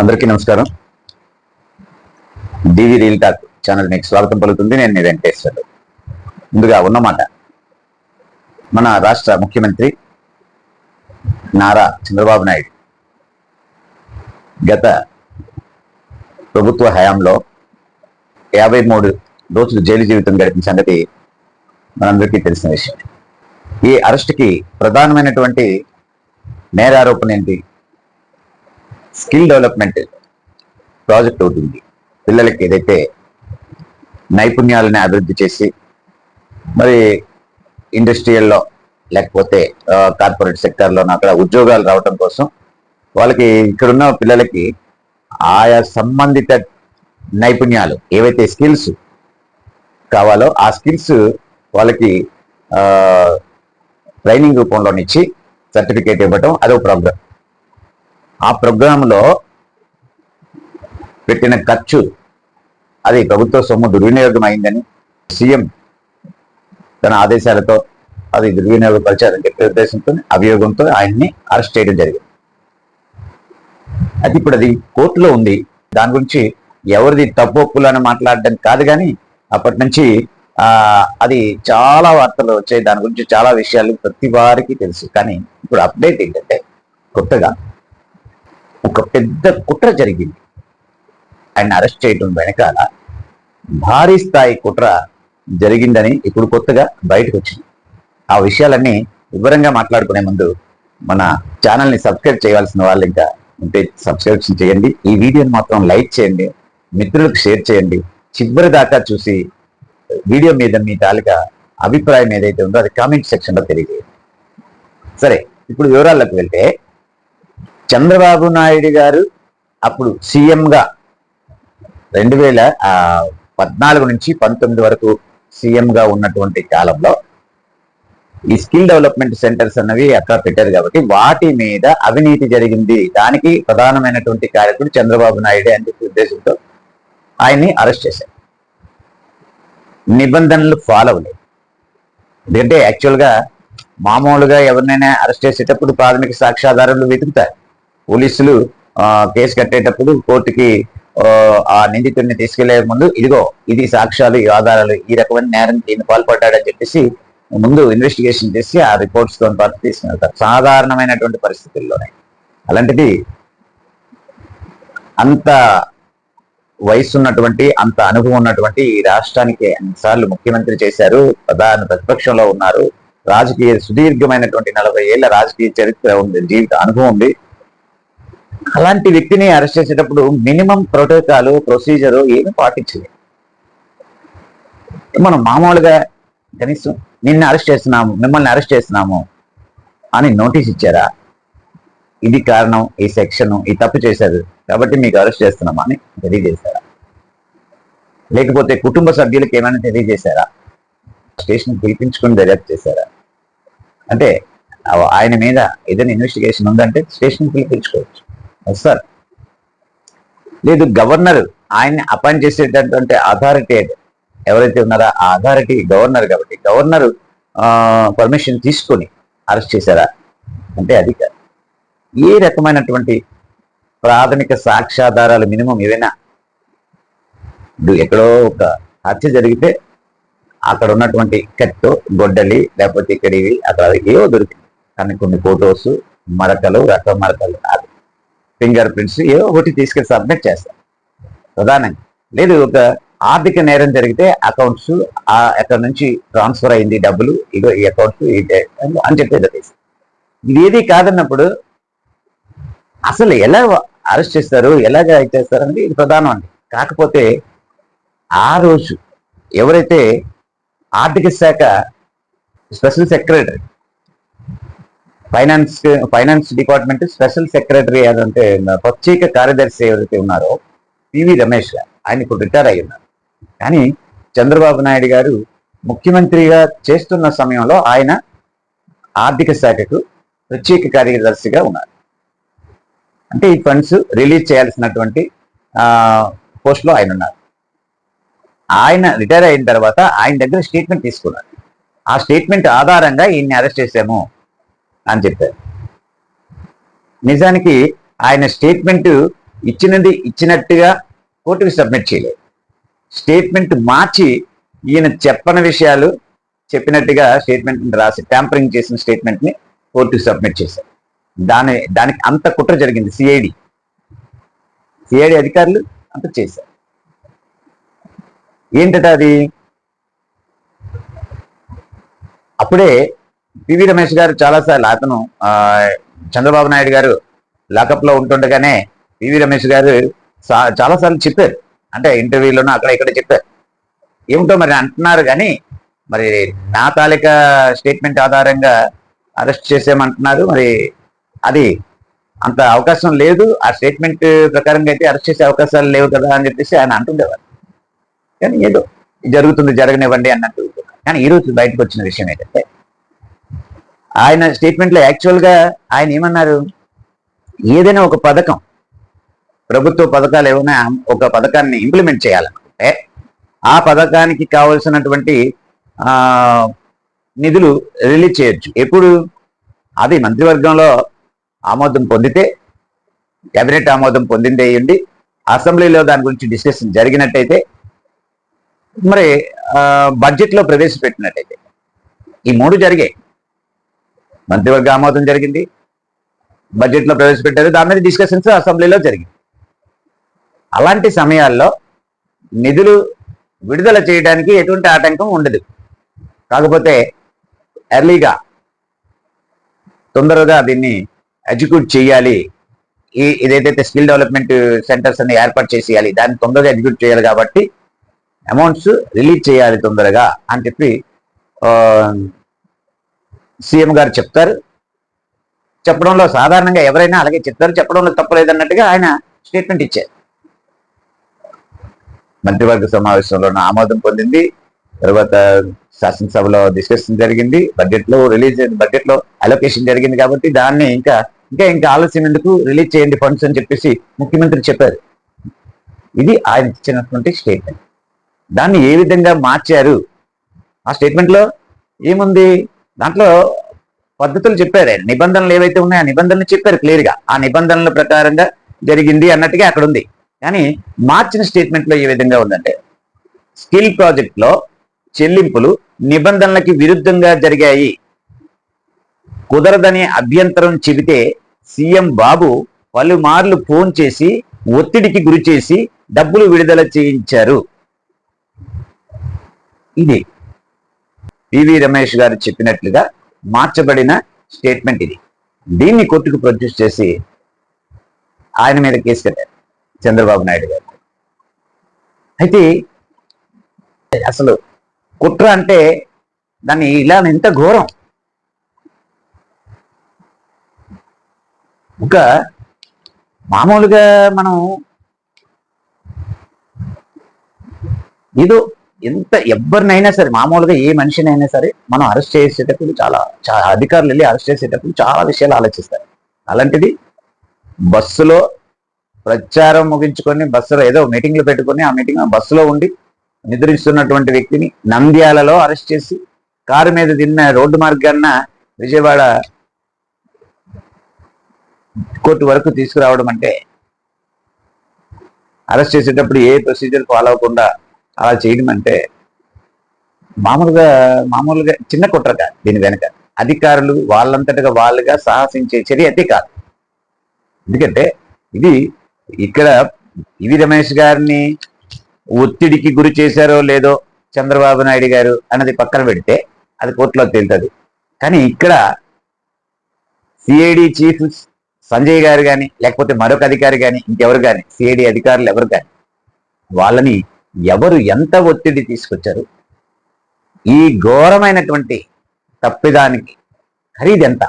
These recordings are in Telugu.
అందరికీ నమస్కారం. డివి రీల్ టాక్ ఛానల్ మీకు స్వాగతం పలుకుతుంది. నేను మీ వెంకటేశ్వర్లు. ముందుగా ఉన్నమాట. మన రాష్ట్ర ముఖ్యమంత్రి నారా చంద్రబాబు నాయుడు గత ప్రభుత్వ హయాంలో యాభై మూడు రోజులు జైలు జీవితం గడిపిన సంగతి మనందరికీ తెలిసిన విషయం. ఈ అరెస్ట్కి ప్రధానమైనటువంటి నేరారోపణ ఏంటి? స్కిల్ డెవలప్మెంట్ ప్రాజెక్ట్ అవుతుంది పిల్లలకి ఏదైతే నైపుణ్యాలని అభివృద్ధి చేసి మరి ఇండస్ట్రియల్లో లేకపోతే కార్పొరేట్ సెక్టార్లో అక్కడ ఉద్యోగాలు రావటం కోసం వాళ్ళకి ఇక్కడున్న పిల్లలకి ఆయా సంబంధిత నైపుణ్యాలు ఏవైతే స్కిల్స్ కావాలో ఆ స్కిల్స్ వాళ్ళకి ట్రైనింగ్ రూపంలోనిచ్చి సర్టిఫికేట్ ఇవ్వటం అదొక ప్రోగ్రామ్ ఆ ప్రోగ్రాంలో పెట్టిన ఖర్చు అది ప్రభుత్వ సొమ్ము దుర్వినియోగం అయిందని సీఎం తన ఆదేశాలతో అది దుర్వినియోగపరిచారని చెప్పే ఉద్దేశంతో అభియోగంతో ఆయన్ని అరెస్ట్ చేయడం జరిగింది. అది ఇప్పుడు అది కోర్టులో ఉంది. దాని గురించి ఎవరిది తప్పు ఒప్పులు అని మాట్లాడడం కాదు కానీ అప్పటి నుంచి ఆ అది చాలా వార్తలు వచ్చాయి. దాని గురించి చాలా విషయాలు ప్రతి వారికి తెలుసు. కానీ ఇప్పుడు అప్డేట్ ఏంటంటే కొత్తగా ఒక పెద్ద కుట్ర జరిగింది. ఆయన అరెస్ట్ చేయడం వెనకాల భారీ స్థాయి కుట్ర జరిగిందని ఇప్పుడు కొత్తగా బయటకు వచ్చింది. ఆ విషయాలన్నీ వివరంగా మాట్లాడుకునే ముందు మన ఛానల్ని సబ్స్క్రైబ్ చేయాల్సిన వాళ్ళు ఇంకా ఉంటే సబ్స్క్రిప్షన్ చేయండి. ఈ వీడియోని మాత్రం లైక్ చేయండి. మిత్రులకు షేర్ చేయండి. చివరి దాకా చూసి వీడియో మీద మీ తాలూకా అభిప్రాయం ఏదైతే ఉందో అది కామెంట్ సెక్షన్లో తెలియజేయండి. సరే ఇప్పుడు వివరాల్లోకి వెళ్తే చంద్రబాబు నాయుడు గారు అప్పుడు సీఎంగా రెండు వేల పద్నాలుగు నుంచి పంతొమ్మిది వరకు సీఎంగా ఉన్నటువంటి కాలంలో ఈ స్కిల్ డెవలప్మెంట్ సెంటర్స్ అన్నవి అక్కడ పెట్టారు కాబట్టి వాటి మీద అవినీతి జరిగింది. దానికి ప్రధానమైనటువంటి కార్యకుడు చంద్రబాబు నాయుడు అని చెప్పి ఉద్దేశంతో ఆయన్ని అరెస్ట్ చేశారు. నిబంధనలు ఫాలో అవ్వలేదు. ఎందుకంటే యాక్చువల్గా మామూలుగా ఎవరినైనా అరెస్ట్ చేసేటప్పుడు ప్రాథమిక సాక్ష్యాధారాలు వెతుకుతారు. పోలీసులు కేసు కట్టేటప్పుడు కోర్టుకి ఆ నిందితుడిని తీసుకెళ్ళే ముందు ఇదిగో ఇది సాక్ష్యాలు ఈ ఆధారాలు ఈ రకమైన నేరం దీన్ని పాల్పడ్డాడని చెప్పేసి ముందు ఇన్వెస్టిగేషన్ చేసి ఆ రిపోర్ట్స్తో పాటు తీసుకెళ్తారు. సాధారణమైనటువంటి పరిస్థితుల్లోనే. అలాంటిది అంత వయసు ఉన్నటువంటి అంత అనుభవం ఉన్నటువంటి ఈ రాష్ట్రానికి అన్నిసార్లు ముఖ్యమంత్రి చేశారు ప్రధాన ప్రతిపక్షంలో ఉన్నారు. రాజకీయ సుదీర్ఘమైనటువంటి నలభై ఏళ్ళ రాజకీయ చరిత్ర ఉంది జీవిత అనుభవం ఉంది. అలాంటి వ్యక్తిని అరెస్ట్ చేసేటప్పుడు మినిమం ప్రోటోకాల్ ప్రొసీజర్ ఏమి పాటించలేదు. మనం మామూలుగా కనీసం నిన్ను అరెస్ట్ చేస్తున్నాము మిమ్మల్ని అరెస్ట్ చేస్తున్నాము అని నోటీస్ ఇచ్చారా? ఇది కారణం ఈ సెక్షన్ ఈ తప్పు చేశారు కాబట్టి మీకు అరెస్ట్ చేస్తున్నామా అని తెలియజేశారా? లేకపోతే కుటుంబ సభ్యులకు ఏమైనా తెలియజేశారా? స్టేషన్ పిలిపించుకుని దర్యాప్తు చేశారా? అంటే ఆయన మీద ఏదైనా ఇన్వెస్టిగేషన్ ఉందంటే స్టేషన్ పిలిపించుకోవచ్చు. సార్ లేదు గవర్నర్ ఆయన్ని అపాయింట్ చేసేటటువంటి అథారిటీ ఎవరైతే ఉన్నారో ఆ అథారిటీ గవర్నర్ కాబట్టి గవర్నర్ పర్మిషన్ తీసుకొని అరెస్ట్ చేశారా? అంటే అది కాదు. ఏ రకమైనటువంటి ప్రాథమిక సాక్ష్యాధారాలు మినిమం ఏవైనా? ఎక్కడో ఒక హత్య జరిగితే అక్కడ ఉన్నటువంటి కట్టు గొడ్డలి లేకపోతే ఇక్కడివి అక్కడ ఏవో దొరికింది కానీ కొన్ని ఫోటోస్ మరకలు రకం మరకలు ఫింగర్ ప్రింట్స్ ఏదో ఒకటి తీసుకెళ్ళి సబ్మిట్ చేస్తారు ప్రధానంగా. లేదు ఒక ఆర్థిక నేరం జరిగితే అకౌంట్స్ ఆ అక్కడ నుంచి ట్రాన్స్ఫర్ అయింది డబ్బులు ఇదో ఈ అకౌంట్స్ అని చెప్పేది ఇది ఏది కాదన్నప్పుడు అసలు ఎలా అరెస్ట్ చేస్తారు ఎలాగ చేస్తారు అనేది ఇది ప్రధానం అండి. కాకపోతే ఆ రోజు ఎవరైతే ఆర్థిక శాఖ special secretary finance finance department special secretary అంటే ప్రత్యేక కార్యదర్శి ఎవరైతే ఉన్నారో పివి రమేష్ ఆయన ఇప్పుడు రిటైర్ అయి ఉన్నారు. కానీ చంద్రబాబు నాయుడు గారు ముఖ్యమంత్రిగా చేస్తున్న సమయంలో ఆయన ఆర్థిక శాఖకు ప్రత్యేక కార్యదర్శిగా ఉన్నారు. అంటే ఈ ఫండ్స్ రిలీజ్ చేయాల్సినటువంటి పోస్ట్లో ఆయన ఉన్నారు. ఆయన రిటైర్ అయిన తర్వాత ఆయన దగ్గర స్టేట్మెంట్ తీసుకున్నారు. ఆ స్టేట్మెంట్ ఆధారంగా ఈయన్ని అరెస్ట్ చేశాము. అని చెప్పారు. నిజానికి ఆయన స్టేట్మెంట్ ఇచ్చినది ఇచ్చినట్టుగా కోర్టుకి సబ్మిట్ చేయలేదు. స్టేట్మెంట్ మార్చి ఈయన చెప్పని విషయాలు చెప్పినట్టుగా స్టేట్మెంట్ రాసి ట్యాంపరింగ్ చేసిన స్టేట్మెంట్ని కోర్టుకి సబ్మిట్ చేశారు. దాని దానికి అంత కుట్ర జరిగింది సిఐడి. సిఐడి అధికారులు అంత చేశారు. ఏంటట అది? అప్పుడే పివి రమేష్ గారు చాలాసార్లు అతను చంద్రబాబు నాయుడు గారు లాకప్లో ఉంటుండగానే పివి రమేష్ గారు చాలాసార్లు చెప్పారు. అంటే ఇంటర్వ్యూలోనూ అక్కడ ఇక్కడ చెప్పారు. ఏమిటో మరి అంటున్నారు కానీ మరి నా తాలిక స్టేట్మెంట్ ఆధారంగా అరెస్ట్ చేసామంటున్నారు మరి అది అంత అవకాశం లేదు. ఆ స్టేట్మెంట్ ప్రకారంగా అయితే అరెస్ట్ చేసే అవకాశాలు లేవు కదా అని చెప్పేసి ఆయన అంటుండేవారు. కానీ ఏదో జరుగుతుంది జరగనివ్వండి అన్నట్టు. కానీ ఈ రోజు బయటకు వచ్చిన విషయం ఏంటంటే ఆయన స్టేట్మెంట్లో యాక్చువల్గా ఆయన ఏమన్నారు? ఏదైనా ఒక పథకం ప్రభుత్వ పథకాలు ఏమైనా ఒక పథకాన్ని ఇంప్లిమెంట్ చేయాలనుకుంటే ఆ పథకానికి కావలసినటువంటి నిధులు రిలీజ్ చేయొచ్చు. ఎప్పుడు? అది మంత్రివర్గంలో ఆమోదం పొందితే కేబినెట్ ఆమోదం పొందిందే ఉండి అసెంబ్లీలో దాని గురించి డిస్కషన్ జరిగినట్టయితే మరి బడ్జెట్లో ప్రవేశపెట్టినట్టయితే ఈ మూడు జరిగాయి. మంత్రివర్గ ఆమోదం జరిగింది. బడ్జెట్లో ప్రవేశపెట్టారు. దాని మీద డిస్కషన్స్ అసెంబ్లీలో జరిగింది. అలాంటి సమయాల్లో నిధులు విడుదల చేయడానికి ఎటువంటి ఆటంకం ఉండదు. కాకపోతే ఎర్లీగా తొందరగా దీన్ని ఎగ్జిక్యూట్ చేయాలి. ఈ ఇదేదైతే స్కిల్ డెవలప్మెంట్ సెంటర్స్ అన్ని ఏర్పాటు చేసేయాలి. దాన్ని తొందరగా ఎగ్జిక్యూట్ చేయాలి కాబట్టి అమౌంట్స్ రిలీజ్ చేయాలి తొందరగా అని చెప్పి సీఎం గారు చెప్తారు. చెప్పడంలో సాధారణంగా ఎవరైనా అలాగే చెప్తారు. చెప్పడంలో తప్పలేదన్నట్టుగా ఆయన స్టేట్మెంట్ ఇచ్చారు. మంత్రివర్గ సమావేశంలో ఆమోదం పొందింది. తర్వాత శాసనసభలో డిస్కషన్ జరిగింది. బడ్జెట్లో రిలీజ్ బడ్జెట్లో అలొకేషన్ జరిగింది కాబట్టి దాన్ని ఇంకా ఇంకా ఇంకా ఆలస్యం ఎందుకు రిలీజ్ చేయండి ఫండ్స్ అని చెప్పేసి ముఖ్యమంత్రి చెప్పారు. ఇది ఆయన ఇచ్చినటువంటి స్టేట్మెంట్. దాన్ని ఏ విధంగా మార్చారు? ఆ స్టేట్మెంట్లో ఏముంది? దాంట్లో పద్ధతులు చెప్పారు. ఆయన నిబంధనలు ఏవైతే ఉన్నాయో ఆ నిబంధనలు చెప్పారు క్లియర్గా. ఆ నిబంధనల ప్రకారంగా జరిగింది అన్నట్టుగా అక్కడ ఉంది. కానీ మార్చిన స్టేట్మెంట్లో ఏ విధంగా ఉందంటే స్కిల్ ప్రాజెక్ట్లో చెల్లింపులు నిబంధనలకి విరుద్ధంగా జరిగాయి. కుదరదని అభ్యంతరం చెబితే సీఎం బాబు పలుమార్లు ఫోన్ చేసి ఒత్తిడికి గురి చేసి డబ్బులు విడుదల చేయించారు. ఇది పివి రమేష్ గారు చెప్పినట్లుగా మార్చబడిన స్టేట్మెంట్ ఇది. దీన్ని కోర్టుకు ప్రొడ్యూస్ చేసి ఆయన మీద కేసు కట్టారు చంద్రబాబు నాయుడు గారు. అయితే అసలు కుట్ర అంటే దాన్ని ఇలా ఎంత ఘోరం? ఒక మామూలుగా మనం ఏదో ఎంత ఎవరినైనా సరే మామూలుగా ఏ మనిషినైనా సరే మనం అరెస్ట్ చేసేటప్పుడు చాలా చాలా అధికారులు వెళ్ళి అరెస్ట్ చేసేటప్పుడు చాలా విషయాలు ఆలోచిస్తారు. అలాంటిది బస్సులో ప్రచారం ముగించుకొని బస్సులో ఏదో మీటింగ్లు పెట్టుకొని ఆ మీటింగ్ బస్సులో ఉండి నిద్రిస్తున్నటువంటి వ్యక్తిని నంద్యాలలో అరెస్ట్ చేసి కారు మీద తిన్న రోడ్డు మార్గాన్న విజయవాడ కోర్టు వరకు తీసుకురావడం అంటే అరెస్ట్ చేసేటప్పుడు ఏ ప్రొసీజర్ ఫాలో అవ్వకుండా అలా చేయడం అంటే మామూలుగా మామూలుగా చిన్న కుట్రక దీని వెనక. అధికారులు వాళ్ళంతటగా వాళ్ళుగా సాహసించే చర్య అది కాదు. ఎందుకంటే ఇది ఇక్కడ ఇవి రమేష్ గారిని ఒత్తిడికి గురి చేశారో లేదో చంద్రబాబు నాయుడు గారు అన్నది పక్కన పెడితే అది కోర్టులో తేలుతుంది. కానీ ఇక్కడ సిఐడి చీఫ్ సంజయ్ గారు కానీ లేకపోతే మరొక అధికారి కానీ ఇంకెవరు కానీ సిఐడి అధికారులు ఎవరు కానీ వాళ్ళని ఎవరు ఎంత ఒత్తిడి తీసుకొచ్చారు? ఈ ఘోరమైనటువంటి తప్పిదానికి ఖరీదు ఎంత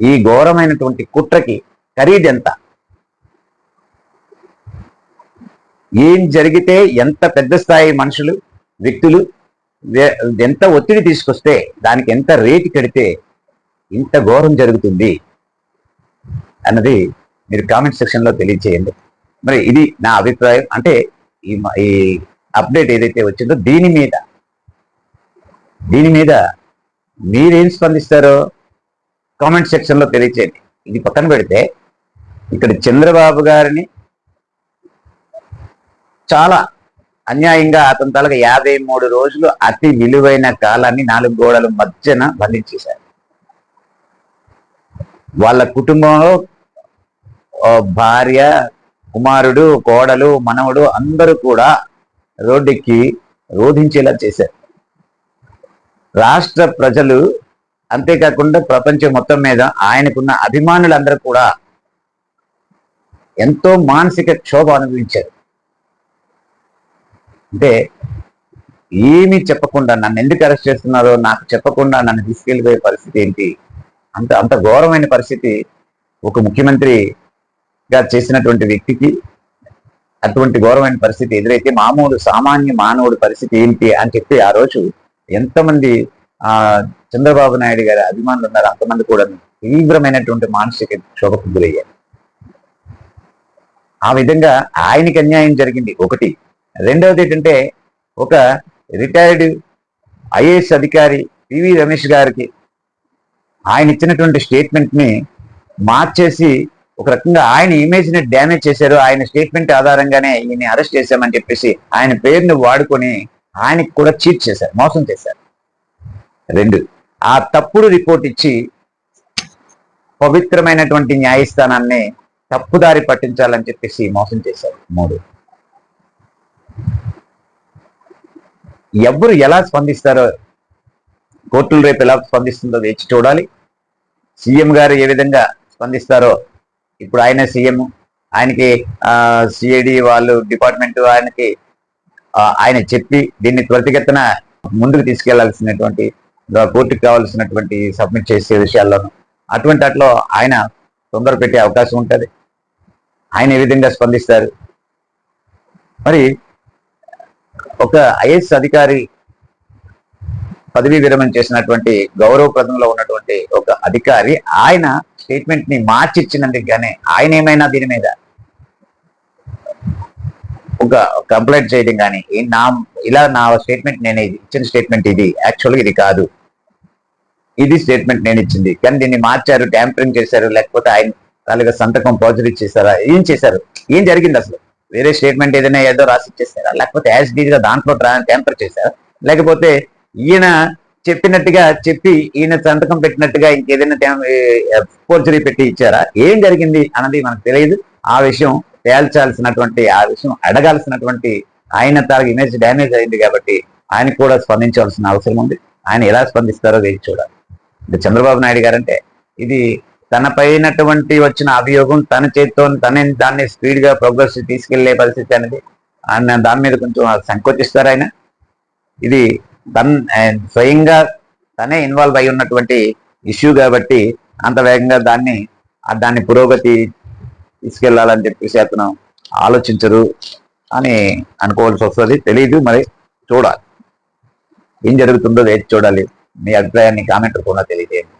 ఈ ఘోరమైనటువంటి కుట్రకి ఖరీదెంత? ఏం జరిగితే ఎంత పెద్ద స్థాయి మనుషులు వ్యక్తులు ఎంత ఒత్తిడి తీసుకొస్తే దానికి ఎంత రేటు కడితే ఇంత ఘోరం జరుగుతుంది? అన్నది మీరు కామెంట్ సెక్షన్లో తెలియజేయండి. తెలియచేయండి మరి ఇది నా అభిప్రాయం. అంటే ఈ ఈ అప్డేట్ ఏదైతే వచ్చిందో దీని మీద దీని మీద మీరేం స్పందిస్తారో కామెంట్ సెక్షన్లో తెలియచేయండి. ఇది పక్కన పెడితే ఇక్కడ చంద్రబాబు గారిని చాలా అన్యాయంగా అతని తలగా యాభై మూడు రోజులు అతి విలువైన కాలాన్ని నాలుగు గోడల మధ్యన బంధించేశారు. వాళ్ళ కుటుంబంలో భార్య కుమారుడు కోడలు మనవడు అందరూ కూడా రోడ్డెక్కి రోధించేలా చేశారు. రాష్ట్ర ప్రజలు అంతేకాకుండా ప్రపంచం మొత్తం మీద ఆయనకున్న అభిమానులందరూ కూడా ఎంతో మానసిక క్షోభ అనుభవించారు. అంటే ఏమీ చెప్పకుండా నన్ను ఎందుకు అరెస్ట్ చేస్తున్నారో నాకు చెప్పకుండా నన్ను తీసుకెళ్ళిపోయే పరిస్థితి ఏంటి? అంత అంత ఘోరమైన పరిస్థితి ఒక ముఖ్యమంత్రి గా చేసినటువంటి వ్యక్తికి అటువంటి ఘోరమైన పరిస్థితి ఎదురైతే మామూలు సామాన్య మానవుడి పరిస్థితి ఏంటి అని చెప్పి ఆ రోజు ఎంతమంది ఆ చంద్రబాబు నాయుడు గారి అభిమానులు ఉన్నారు అంతమంది కూడా తీవ్రమైనటువంటి మానసిక క్షోభకు గురయ్యారు. ఆ విధంగా ఆయనకి అన్యాయం జరిగింది ఒకటి. రెండవది ఏంటంటే ఒక రిటైర్డ్ ఐఏఎస్ అధికారి పివి రమేష్ గారికి ఆయన ఇచ్చినటువంటి స్టేట్మెంట్ని మార్చేసి ఒక రకంగా ఆయన ఇమేజ్ని డ్యామేజ్ చేశారు. ఆయన స్టేట్మెంట్ ఆధారంగానే ఈయన అరెస్ట్ చేశామని చెప్పేసి ఆయన పేరుని వాడుకొని ఆయనకి కూడా చీట్ చేశారు. మోసం చేశారు. రెండు ఆ తప్పుడు రిపోర్ట్ ఇచ్చి పవిత్రమైనటువంటి న్యాయస్థానాన్ని తప్పుదారి పట్టించాలని చెప్పేసి మోసం చేశారు. మూడు ఎవరు ఎలా స్పందిస్తారో కోర్టులు రేపు ఎలా స్పందిస్తుందో వేచి చూడాలి. సీఎం గారు ఏ విధంగా స్పందిస్తారో ఇప్పుడు ఆయన సీఎం ఆయనకి సిఐడి వాళ్ళు డిపార్ట్మెంట్ ఆయనకి ఆయన చెప్పి దీన్ని త్వరితగతిన ముందుకు తీసుకెళ్ళాల్సినటువంటి కోర్టుకు కావాల్సినటువంటి సబ్మిట్ చేసే విషయాల్లోనూ అటువంటి వాటిలో ఆయన తొందర పెట్టే అవకాశం ఉంటుంది. ఆయన ఏ విధంగా స్పందిస్తారు? మరి ఒక ఐఏఎస్ అధికారి పదవీ విరమణ చేసినటువంటి గౌరవప్రదంలో ఉన్నటువంటి ఒక అధికారి ఆయన స్టేట్మెంట్ని మార్చిచ్చినందుకు గానే ఆయన ఏమైనా దీని మీద ఒక కంప్లైంట్ చేయడం కానీ నా ఇలా నా స్టేట్మెంట్ నేను ఇచ్చిన స్టేట్మెంట్ ఇది. యాక్చువల్గా ఇది కాదు. ఇది స్టేట్మెంట్ నేను ఇచ్చింది. కానీ దీన్ని మార్చారు ట్యాంపరింగ్ చేశారు లేకపోతే ఆయన అలాగే సంతకం పాజిటివ్ చేశారా? ఏం చేశారు? ఏం జరిగింది అసలు? వేరే స్టేట్మెంట్ ఏదైనా ఏదో రాసి ఇచ్చేసారా? లేకపోతే యాజ్ డీజ్గా దాంట్లో ట్యాంపర్ చేశారా? లేకపోతే ఈయన చెప్పినట్టుగా చెప్పి ఈయన సంతకం పెట్టినట్టుగా ఇంకేదైనా ఫోర్జరీ పెట్టి ఇచ్చారా? ఏం జరిగింది అన్నది మనకు తెలియదు. ఆ విషయం తేల్చాల్సినటువంటి ఆ విషయం అడగాల్సినటువంటి ఆయన తాలూకు ఇమేజ్ డ్యామేజ్ అయింది కాబట్టి ఆయన కూడా స్పందించాల్సిన అవసరం ఉంది. ఆయన ఎలా స్పందిస్తారో వేచి చూడాలి. చంద్రబాబు నాయుడు గారంటే ఇది తన పైనటువంటి వచ్చిన అభియోగం తన చేతితో తనే దాన్ని స్పీడ్గా ప్రోగ్రెస్ తీసుకెళ్ళే పరిస్థితి అనేది ఆయన దాని మీద కొంచెం సంకోచిస్తారు ఆయన. ఇది తన్ స్వయంగా తనే ఇన్వాల్వ్ అయి ఉన్నటువంటి ఇష్యూ కాబట్టి అంత వేగంగా దాన్ని దాన్ని పురోగతి తీసుకెళ్ళాలని చెప్పేసి అతను ఆలోచించరు అని అనుకోవాల్సి వస్తుంది. తెలియదు మరి చూడాలి. ఏం జరుగుతుందో వేచి చూడాలి. మీ అభిప్రాయాన్ని కామెంట్ కూడా తెలియజేయండి.